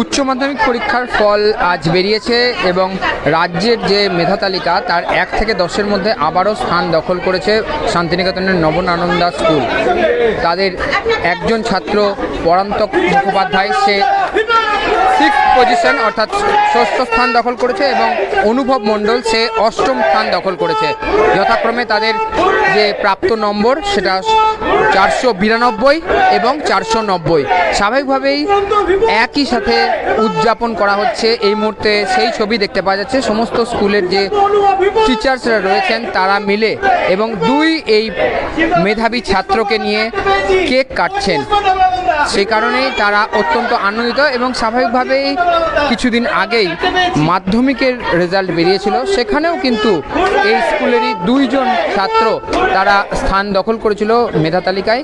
উচ্চ মাধ্যমিক পরীক্ষার ফল আজ বেরিয়েছে এবং রাজ্যের যে মেধা তালিকা, তার এক থেকে দশের মধ্যে আবারও স্থান দখল করেছে শান্তিনিকেতনের নবনানন্দা স্কুল। তাদের একজন ছাত্র পরান্তক মুখোপাধ্যায়, সে সিক্স পজিশন অর্থাৎ ষষ্ঠ স্থান দখল করেছে এবং অনুভব মণ্ডল, সে অষ্টম স্থান দখল করেছে। যথাক্রমে তাদের যে প্রাপ্ত নম্বর, সেটা চারশো বিরানব্বই এবং চারশো নব্বই। স্বাভাবিকভাবেই একই সাথে উদযাপন করা হচ্ছে। এই মুহূর্তে সেই ছবি দেখতে পাওয়া যাচ্ছে। সমস্ত স্কুলের যে টিচার্সরা রয়েছেন, তারা মিলে এবং দুই এই মেধাবী ছাত্রকে নিয়ে কেক কাটছেন। সেই কারণেই তারা অত্যন্ত আনন্দিত এবং স্বাভাবিকভাবেই কিছুদিন আগেই মাধ্যমিকের রেজাল্ট বেরিয়েছিল। সেখানেও কিন্তু এই স্কুলেরই দুইজন ছাত্র তারা স্থান দখল করেছিল মেধা তালিকায়।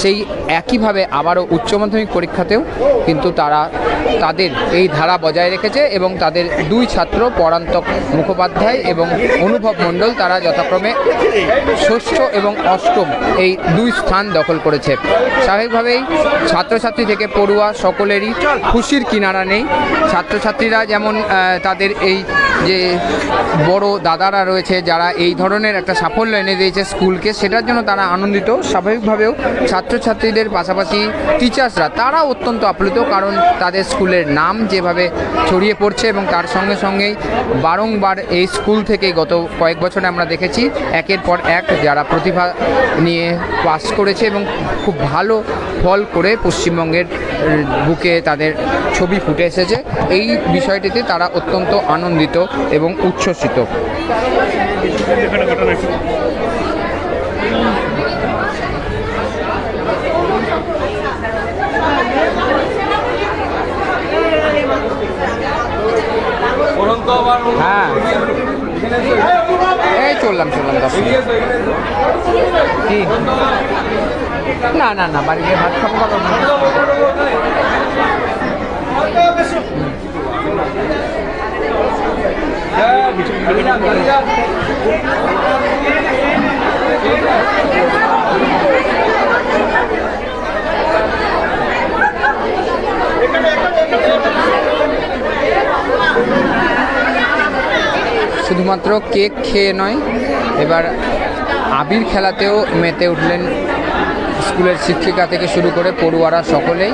সেই একইভাবে আবারও উচ্চ মাধ্যমিক পরীক্ষাতেও কিন্তু তারা তাদের এই ধারা বজায় রেখেছে এবং তাদের দুই ছাত্র, পরান্তক মুখোপাধ্যায় এবং অনুভব মণ্ডল, তারা যথাক্রমে ষষ্ঠ এবং অষ্টম এই দুই স্থান দখল করেছে। স্বাভাবিকভাবেই ছাত্রছাত্রী থেকে পড়ুয়া সকলেরই খুশির কিনারা নেই। ছাত্রছাত্রীরা যেমন তাদের এই যে বড় দাদারা রয়েছে যারা এই ধরনের একটা সাফল্য এনে দিয়েছে স্কুলকে সেটার জন্য তারা আনন্দিত। স্বাভাবিকভাবেও ছাত্রছাত্রীদের পাশাপাশি টিচার্সরা তারা অত্যন্ত আপ্লুত কারণ তাদের স্কুলের নাম যেভাবে ছড়িয়ে পড়ছে এবং তার সঙ্গে সঙ্গেই বারংবার এই স্কুল থেকে গত কয়েক বছরে আমরা দেখেছি একের পর এক যারা প্রতিভা নিয়ে পাস করেছে এবং খুব ভালো ফল করে পশ্চিমবঙ্গের বুকে তাদের ছবি ফুটে এসেছে। এই বিষয়টিতে তারা অত্যন্ত আনন্দিত এবং উচ্ছ্বসিত। হ্যাঁ। এই চললাম চললাম কি? না না না, বাড়ি গিয়ে ভাত খাব শুধুমাত্র কেক খেয়ে নয়, এবার আবির খেলাতেও মেতে উঠলেন স্কুলের শিক্ষিকা থেকে শুরু করে পড়ুয়ারা সকলেই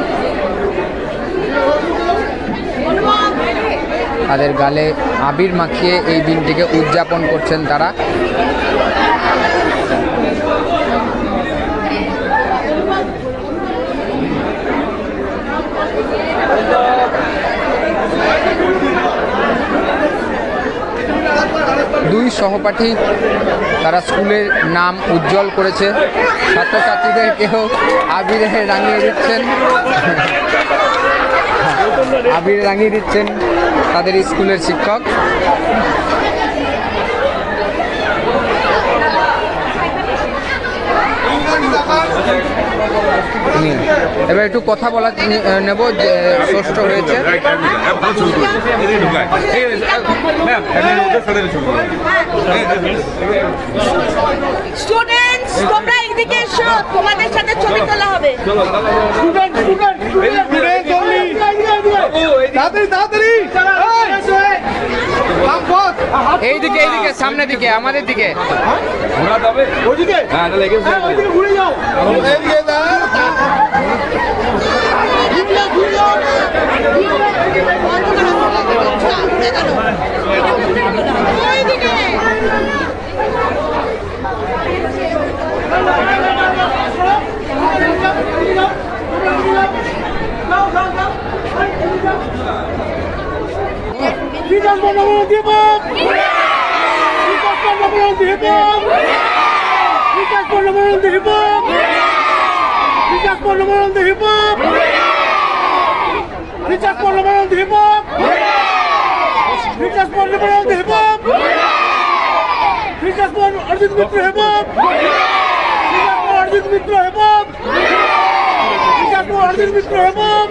তাদের গালে আবির মাখিয়ে এই দিনটিকে উদযাপন করছেন তারা। দুই সহপাঠী তারা স্কুলের নাম উজ্জ্বল করেছে। ছাত্রছাত্রীদেরকেও আবিরে রাঙিয়ে দিচ্ছেন। আবির রাঙিয়ে দিচ্ছেন তাদের স্কুলের শিক্ষক। এবার একটু কথা বলা নেব যে ষষ্ঠ হয়েছে। স্টুডেন্টস তোমরা এদিকে এসো তোমাদের সাথে ছবি তোলা হবে। এইদিকে এইদিকে সামনের দিকে আমাদের দিকে। ওইদিকে? হ্যাঁ ওইদিকে ঘুরে যাও। এইদিকে। বিকাশ বর্ণমূল দীপক বিকাশ বর্ণমূল দীপক বিকাশ বর্ণমূল দীপক বিকাশ বর্ণমূল দীপক বিকাশ বর্ণমূল দীপক বিকাশ বর্ণ অর্জিত মিত্র হেবক বিকাশ অর্জিত মিত্র হেবক বিকাশ অর্জিত মিত্র হেবক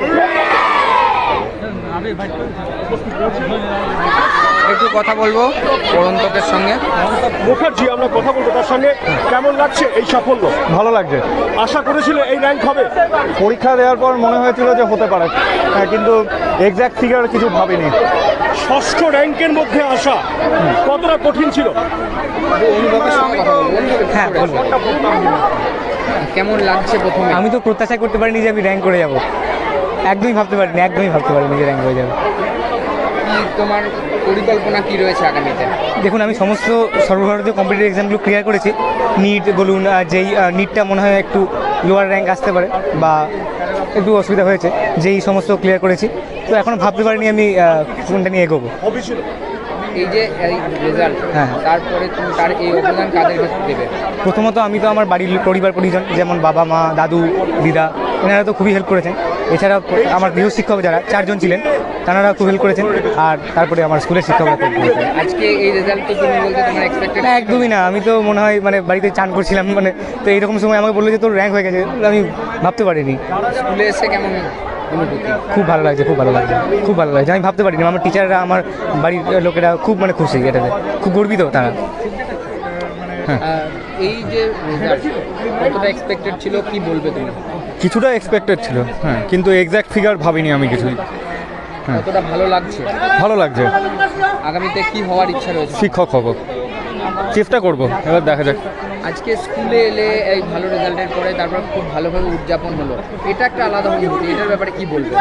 একটু কথা বলব পরন্তকের সঙ্গে। মুখার্জি আমরা কথা বলব তার সঙ্গে। কেমন লাগছে এই সাফল্য? ভালো লাগছে। আশা করেছিল এই র্যাঙ্ক হবে? পরীক্ষা দেওয়ার পর মনে হয়েছিল যে হতে পারে। হ্যাঁ, কিন্তু এক্স্যাক্ট ফিগার কিছু ভাবিনি। ষষ্ঠ র্যাঙ্কের মধ্যে আসা কতটা কঠিন ছিল? হ্যাঁ কেমন লাগছে প্রথমে? আমি তো প্রত্যাশা করতে পারিনি যে আমি র্যাঙ্ক করে যাব। একদমই ভাবতে পারিনি একদমই ভাবতে পারিনি যে র্যাঙ্ক হয়ে যাবে। কি তোমার পরিকল্পনা কি রয়েছে আগামীতে? দেখুন আমি সমস্ত সর্বভারতীয় কম্পিটিটিভ এক্সামগুলো ক্লিয়ার করেছি। নিট বলুন যেই নিটটা মনে হয় একটু লোয়ার র্যাঙ্ক আসতে পারে বা একটু অসুবিধা হয়েছে যেই সমস্ত ক্লিয়ার করেছি। তো এখন ভাবতে পারিনি আমি কোনটা নিয়ে এগোবো। এই যে রেজাল্ট হ্যাঁ। তারপরে তুমি তার এই অবদান কাদের দেবে? প্রথমত আমি তো আমার বাড়ির পরিবার পরিজন যেমন বাবা মা দাদু দিদা এনারা তো খুবই হেল্প করেছেন। এছাড়া আমার গৃহ শিক্ষক যারা চারজন ছিলেন তারা খুব হেল্প করেছেন আর তারপরে আমার স্কুলের শিক্ষকরা খুব আজকে এই রেজাল্ট তো তুমি বলতে তোমার এক্সপেক্টেড না একদমই না। আমি তো মনে হয় মানে বাড়িতে চান করছিলাম মানে তো এইরকম সময় আমাকে বলল যে তোর র্যাঙ্ক হয়ে গেছে আমি ভাবতে পারিনি। স্কুলে এসে কেমন খুব ভালো লাগছে খুব ভালো লাগছে খুব ভালো লাগছে। আমি ভাবতে পারিনি আমার টিচাররা আমার বাড়ির লোকেরা খুব মানে খুশি এটাতে। খুব গর্বিত তারা। এই যে কতটা এক্সপেক্টেড ছিল? কি বলবে তুমি? কিছুটা এক্সপেক্টেড ছিল হ্যাঁ কিন্তু এক্স্যাক্ট ফিগার ভাবিনি আমি কিছুই কতটা ভালো লাগছে? ভালো লাগছে। আগামীতে কি হওয়ার ইচ্ছা রয়েছে? শিক্ষক হব। চেষ্টা করব এবার দেখা যাক। আজকে স্কুলে এলে এই ভালো রেজাল্টের পরে তারপর খুব ভালোভাবে উদযাপন হলো। এটা একটা আলাদা অনুভূতি এটার ব্যাপারে কি বলবে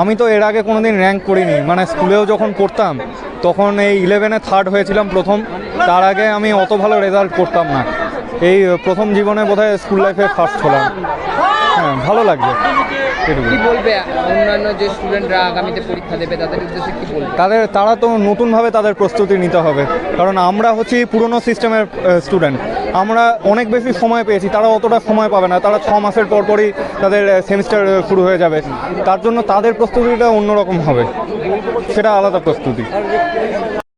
আমি তো এর আগে কোনোদিন র্যাঙ্ক করিনি মানে স্কুলেও যখন পড়তাম তখন এই ইলেভেনে থার্ড হয়েছিলাম প্রথম। তার আগে আমি অত ভালো রেজাল্ট করতাম না। এই প্রথম জীবনে বোধহয় স্কুল লাইফে ফার্স্ট হলাম। হ্যাঁ ভালো লাগবে। কি বলবে অন্যান্য যে স্টুডেন্টরা আগামীতে পরীক্ষা দেবে তাদের উদ্দেশ্যে কি বলবে? তাদের তারা তো নতুনভাবে তাদের প্রস্তুতি নিতে হবে। কারণ আমরা হচ্ছি পুরনো সিস্টেমের স্টুডেন্ট আমরা অনেক বেশি সময় পেয়েছি তারা অতটা সময় পাবে না। তারা ছ মাসের পর পরই তাদের সেমিস্টার শুরু হয়ে যাবে। তার জন্য তাদের প্রস্তুতিটা অন্যরকম হবে। সেটা আলাদা প্রস্তুতি।